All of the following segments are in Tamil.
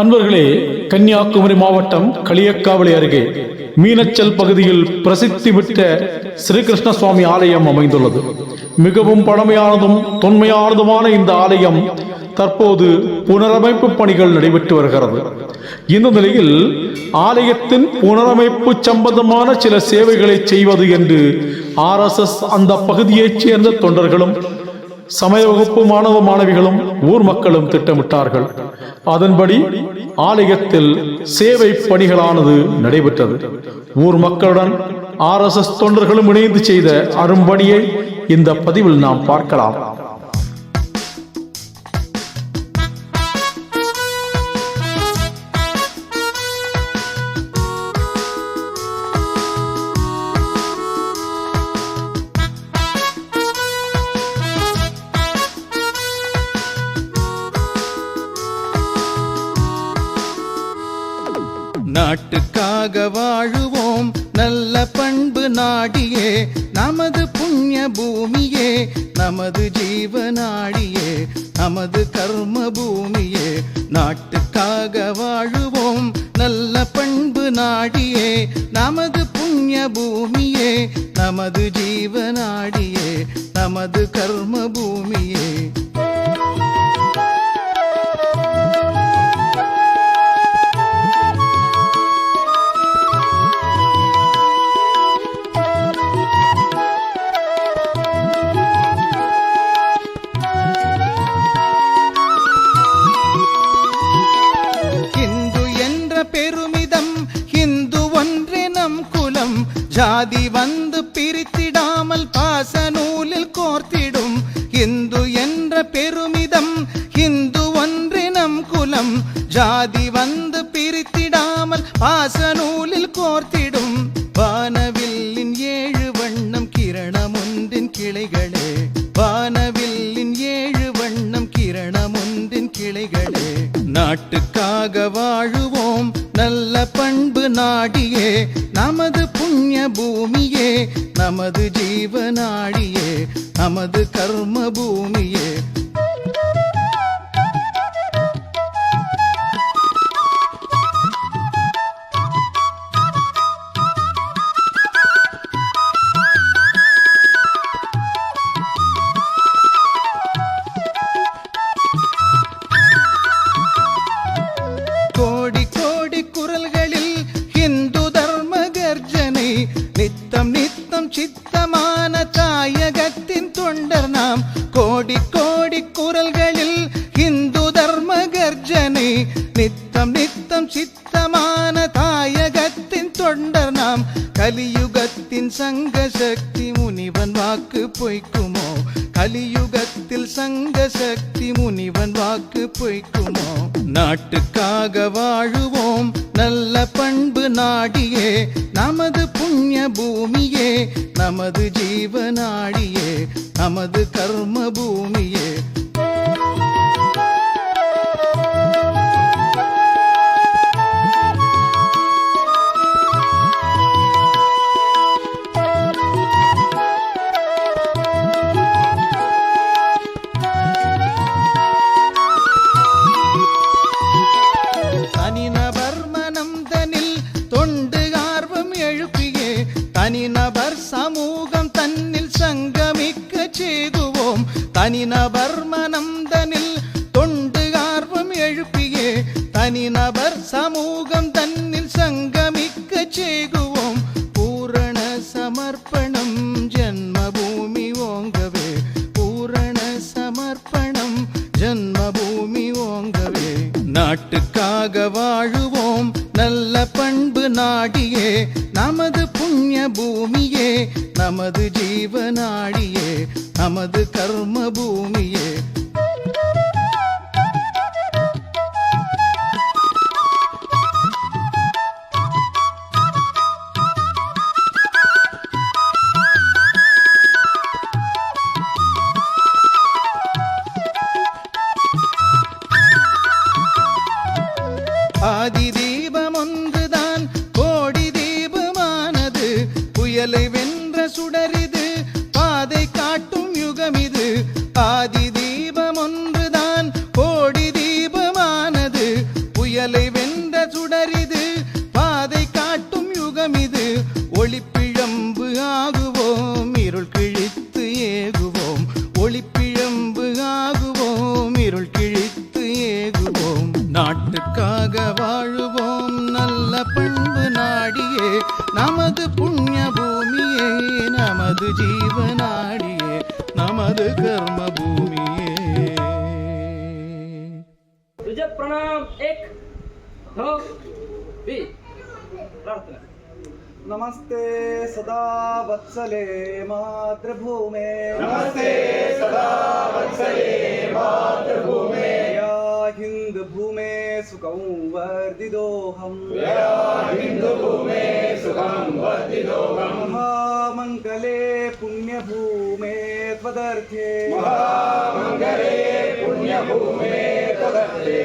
அன்பர்களே கன்னியாகுமரி மாவட்டம் களியக்காவளி அருகே மீனச்சல் பகுதியில் பிரசித்தி பெற்ற ஸ்ரீகிருஷ்ண சுவாமி ஆலயம் அமைந்துள்ளது. மிகவும் பழமையானதும் தொன்மையானதுமான இந்த ஆலயம் தற்போது புனரமைப்பு பணிகள் நடைபெற்று வருகிறது. இந்த நிலையில் ஆலயத்தின் புனரமைப்பு சம்பந்தமான சில சேவைகளை செய்வது என்று ஆர்எஸ்எஸ் அந்த பகுதியைச் சேர்ந்த தொண்டர்களும் சமய வகுப்பு மாணவ மாணவிகளும் ஊர் மக்களும் திட்டமிட்டார்கள். அதன்படி ஆலயத்தில் சேவை பணிகளானது நடைபெற்றது. ஊர் மக்களுடன் ஆர்எஸ்எஸ் தொண்டர்களும் இணைந்து செய்த அரும்பணியை இந்த பதிவில் நாம் பார்க்கலாம். நாட்டுக்காக வாழுவோம். நல்ல பண்பு நாடியே. நமது புண்ணிய பூமியே. நமது ஜீவநாடியே. நமது கர்ம பூமியே. நாட்டுக்காக வாழுவோம். நல்ல பண்பு நாடியே. நமது புண்ணிய பூமியே. நமது ஜீவநாடியே. நமது கர்ம பூமியே. ஜாதி வந்து பிரித்திடாமல் பாச நூலில் கோர்த்திடும் இந்து என்ற பெருமிதம் இந்து ஒன்றினம் குலம். ஜாதி வந்து பிரித்திடாமல் பாச நூலில் கோர்த்திடும் வானவில்லின் ஏழு வண்ணம் கிரணம் ஒன்றின் கிளைகளே. வானவில்லின் ஏழு வண்ணம் கிரணம் ஒன்றின் கிளைகளே. நாட்டுக்காக அன்பு நாடியே நமது புண்ணிய பூமியே நமது ஜீவநாடியே நமது கர்ம பூமியே. சித்தமான தாயகத்தின் தொண்டர் நாம். கோடி கோடி குரல்களில் இந்து தர்ம கர்ஜனை நித்தம் நித்தம் சித்தமான தாயகத்தின் தொண்டர் நாம். கலியுகத்தின் சங்க சக்தி முனிவன் வாக்கு பொய்க்குமோ? கலியுகத்தில் சங்க சக்தி முனிவன் வாக்கு பொய்க்குமோ? நாட்டுக்காக வாழும் நல்ல பண்பு நாடியே நமது புண்ணிய பூமியே நமது ஜீவநாடியே நமது கர்ம பூமியே. தனிநபர் மனம் தொண்டு ஆர்வம் எழுப்பியே. தனிநபர் சமூகம் தன்னில் சங்கமிக்க செய்குவோம் பூரண சமர்ப்பணம் ஜென்மபூமி ஓங்கவே. பூரண சமர்ப்பணம் ஜென்மபூமி ஓங்கவே. நாட்டுக்காக வாழுவோம் நல்ல பண்பு நாடியே. நமது புண்ணிய பூமியே நமது ஜீவநாடியே நமது கர்ம பூமியே ஆதி தீபம் ஒன்றுதான். கோடி தீபமானது. புயலை புயலை வென்ற சுடரிது பாதை காட்டும் யுகம் இது. ஒளிப்பிழம்பு ஆகுவோம். இருள் கிழித்து ஏகுவோம். ஒளிப்பிழம்பு ஆகுவோம். இருள் கிழித்து ஏகுவோம். நாட்டுக்காக வாழுவோம். நல்ல பண்பு நாடியே. நமது புண்ணிய பூமியே. நமது ஜீவனாடியே நமது கர்ம प्रार्थना नमस्ते सदा वत्सले मातृभूमे नमस्ते सदा वत्सले मातृभूमे या हिंद भूमे सुखं वर्धिदोहम् या हिंद भूमे सुखं वर्धिदोहम् महामङ्गले पुण्यभूमे त्वदर्थे महामङ्गले पुण्यभूमे त्वदर्थे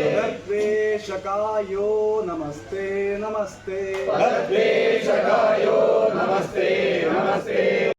वद्वेषकायो नमस्ते नमस्ते वद्वेषकायो नमस्ते नमस्ते